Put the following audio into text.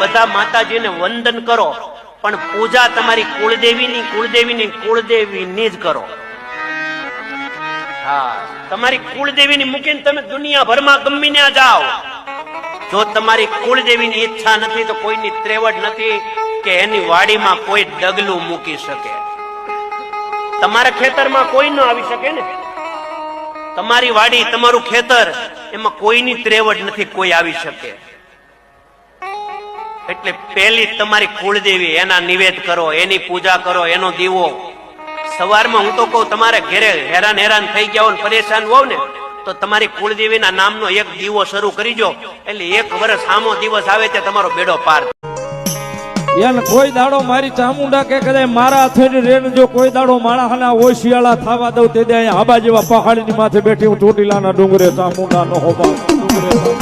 બધા માતાજીને વંદન કરો. પણ પૂજા તમારી કુળદેવીની કુળદેવીની કુળદેવીની જ કરો. હા, તમારી કુળદેવીની મૂકીને તમે દુનિયાભરમાં ગમી ત્યાં જાઓ. જો તમારી કુળદેવીની ઈચ્છા નથી, તો કોઈની ત્રેવડ નથી કે એની વાડીમાં કોઈ ડગલું મૂકી શકે. તમારા ખેતરમાં કોઈ ન આવી શકે ને? તમારી વાડી, તમારું ખેતર, એમાં કોઈની ત્રેવડ નથી, કોઈ આવી શકે. એટલે પેલી તમારી કુળદેવી, એના નિવેદ કરો, એની પૂજા કરો, એનો દીવો. સવારમાં હું તો કહું, તમારે ઘેરે હેરાન હેરાન થઈ ગયા હોય પરેશાન હોવ ને, તો તમારી કુળદેવીના નામનો એક દીવો શરૂ કરી જો એટલે એક વર્ષ સામો દિવસ આવે તે તમારો બેડો પાર એને કોઈ દાડો મારી ચામુંડા કે કદાચ મારા રેણ જો કોઈ દાડો માણસના ઓશિયાળા થવા દઉં તે દે આબા જેવા પહાડીની માથે બેઠી હું ચોટીલાના ડુંગરે ચામુંડા નો હોબા